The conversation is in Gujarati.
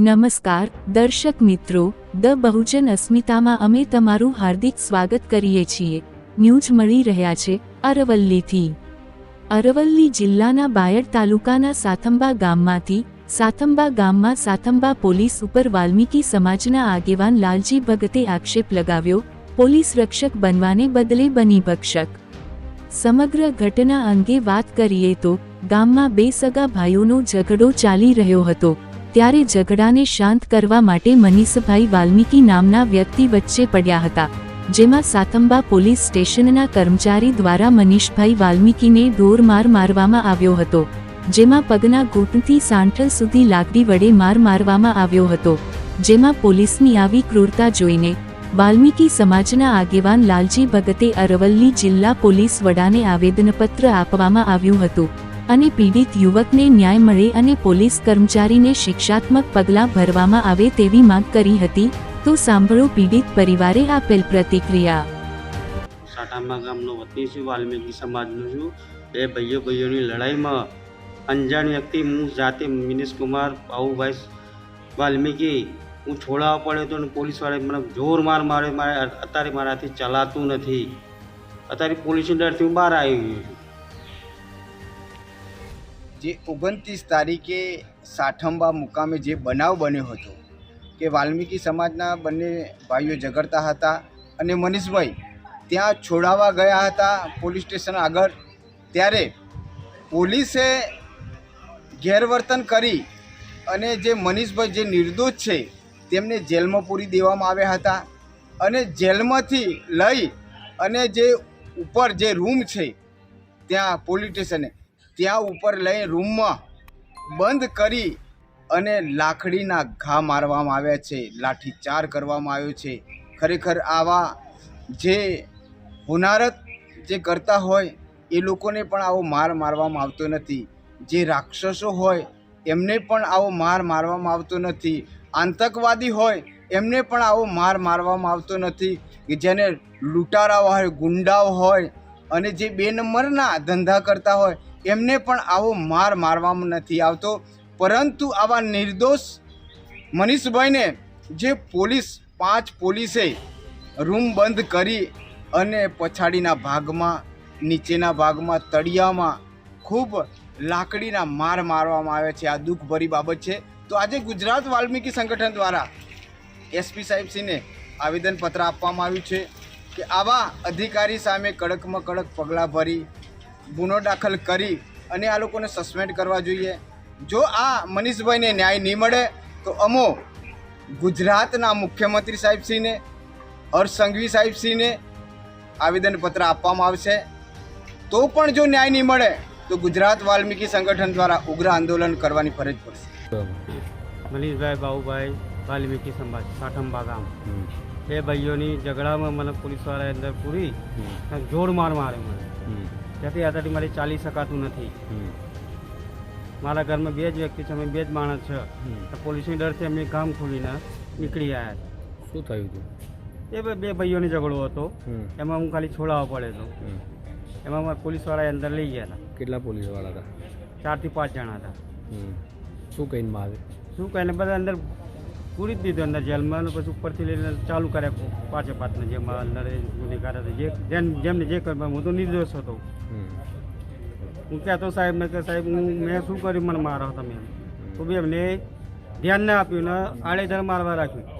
નમસ્કાર, દર્શક મિત્રો, દ બહુજન અસ્મિતામાં અમે તમારું હાર્દિક સ્વાગત કરીએ છીએ. ન્યૂઝ મળી રહ્યા છે, અરવલ્લીથી. અરવલ્લી જિલ્લાના બાયડ તાલુકાના સાથંબા ગામમાંથી, સાથંબા ગામમાં સાથંબા પોલીસ ઉપર વાલ્મીકી સમાજના આગેવાન લાલજી ભગતે આક્ષેપ લગાવ્યો, પોલીસ રક્ષક બનવાને બદલે બની ભક્ષક. સમગ્ર ઘટના અંગે વાત કરીએ તો, ગામમાં બે સગા ભાઈઓનો ઝઘડો ચાલી રહ્યો હતો. ત્યારે ઝઘડાને શાંત કરવા માટે મનીષભાઈ વાલ્મીકી નામના વ્યક્તિ વચ્ચે પડ્યા હતા, જેમાં સાતંબા પોલીસ સ્ટેશનના કર્મચારી દ્વારા મનીષભાઈ વાલ્મીકીને ઢોર માર મારવામાં આવ્યો હતો, જેમાં પગના ઘૂંટથી સાંઠલ સુધી લાકડી વડે માર મારવામાં આવ્યો હતો, જેમાં પોલીસની આવી ક્રૂરતા જોઈને વાલ્મીકી સમાજના આગેવાન લાલજી ભગતે અરવલ્લી જિલ્લા પોલીસ વડાને આવેદનપત્ર આપવામાં આવ્યું હતું. અને પીડિત યુવકને ન્યાય મળે અને પોલીસ કર્મચારીને શિક્ષાત્મક પગલાં ભરવામાં આવે તેવી માંગ કરી હતી, તો સાંભળો પીડિત પરિવારે આપેલ પ્રતિક્રિયા. સાટામા ગામનો વતની છું, વાલ્મીકી સમાજનો છું. બે ભાઈઓ ભાઈઓની લડાઈમાં અંજાણ વ્યક્તિ હું, જાતે મિનેશ કુમાર બાબુભાઈ વાલ્મીકી. હું છોડાવવા પડ્યો તો અને પોલીસવાળાએ મને જોર માર માર્યો, મારે અત્યારે મારાથી ચલાતું નથી. અત્યારે પોલીસની ડરથી હું બહાર આવી ગયો છું. જે ઓગણત્રીસ તારીખે સાઠંબા મુકામે જે બનાવ બન્યો હતો, કે વાલ્મીકી સમાજના બંને ભાઈઓ ઝઘડતા હતા અને મનીષભાઈ ત્યાં છોડાવવા ગયા હતા પોલીસ સ્ટેશન આગળ, ત્યારે પોલીસે ગેરવર્તન કરી અને જે મનીષભાઈ જે નિર્દોષ છે, તેમને જેલમાં પૂરી દેવામાં આવ્યા હતા અને જેલમાંથી લઈ અને જે ઉપર જે રૂમ છે, ત્યાં પોલીસ સ્ટેશને ત્યાં ઉપર લઈ રૂમમાં બંધ કરી અને લાકડીના ઘા મારવામાં આવ્યા છે લાઠીચાર કરવામાં આવ્યો છે. ખરેખર આવા જે હોનારત જે કરતા હોય, એ લોકોને પણ આવો માર મારવામાં આવતો નથી. જે રાક્ષસો હોય, એમને પણ આવો માર મારવામાં આવતો નથી. આતંકવાદી હોય, એમને પણ આવો માર મારવામાં આવતો નથી કે જેને લૂંટારા હોય, ગુંડાઓ હોય અને જે બે નંબરના ધંધા કરતા હોય એમને પણ આવો માર મારવામાં નથી આવતો. પરંતુ આવા નિર્દોષ મનીષભાઈને જે પોલીસ, પાંચ પોલીસે રૂમ બંધ કરી અને પછાડીના ભાગમાં, નીચેના ભાગમાં, તળિયામાં ખૂબ લાકડીના માર મારવામાં આવે છે. આ દુઃખભરી બાબત છે. તો આજે ગુજરાત વાલ્મીકી સંગઠન દ્વારા એસપી સાહેબસિંહને આવેદનપત્ર આપવામાં આવ્યું છે કે આવા અધિકારી સામે કડકમાં કડક પગલાં ભરી ગુનો દાખલ કરી અને આ લોકોને સસ્પેન્ડ કરવા જોઈએ. જો આ મનીષભાઈને ન્યાય નહીં મળે તો અમો ગુજરાતના મુખ્યમંત્રી સાહેબશ્રીને હર્ષ સંઘવી સાહેબશ્રીને આવેદનપત્ર આપવામાં આવશે. તો પણ જો ન્યાય નહીં મળે તો ગુજરાત વાલ્મીકી સંગઠન દ્વારા ઉગ્ર આંદોલન કરવાની ફરજ પડશે. મનીષભાઈ બાબુભાઈ વાલ્મીકી સમાજ સાઠંબા ગામ. બે ભાઈઓની ઝઘડામાં મને પોલીસવાળાએ અંદર પૂરી જોડ માર મારે મને. ત્યાંથી અત્યારથી મારી ચાલી શકાતું નથી. મારા ઘરમાં બે જ વ્યક્તિ છે અમે બે જ માણસ છે. તો પોલીસની ડરથી અમે ગામ ખોલીને નીકળી આવ્યા શું થયું હતું? એ બે- ભાઈઓનો ઝઘડો હતો. એમાં હું ખાલી છોડાવવા પડે તો. એમાં મારા પોલીસવાળાએ અંદર લઈ ગયા હતા. કેટલા પોલીસવાળા હતા? ચારથી પાંચ જણા હતા. શું કહીને મારે? શું કહીને બધા અંદર પૂરી જ દીધો અંદર જેલમાં પછી ઉપરથી લઈને ચાલુ કર્યા પાંચે પાંચને જેમાં અંદર ગુનેગાર હતા. જે જેમ જેમને જે કરવા હું તો નિર્દોષ હતો. હું કહેતો મેં કે સાહેબ, હું મેં શું કર્યું? મને મારો તમે. તો બી એમને ધ્યાન ના આપ્યું ને આડેધડ મારવા રાખ્યું.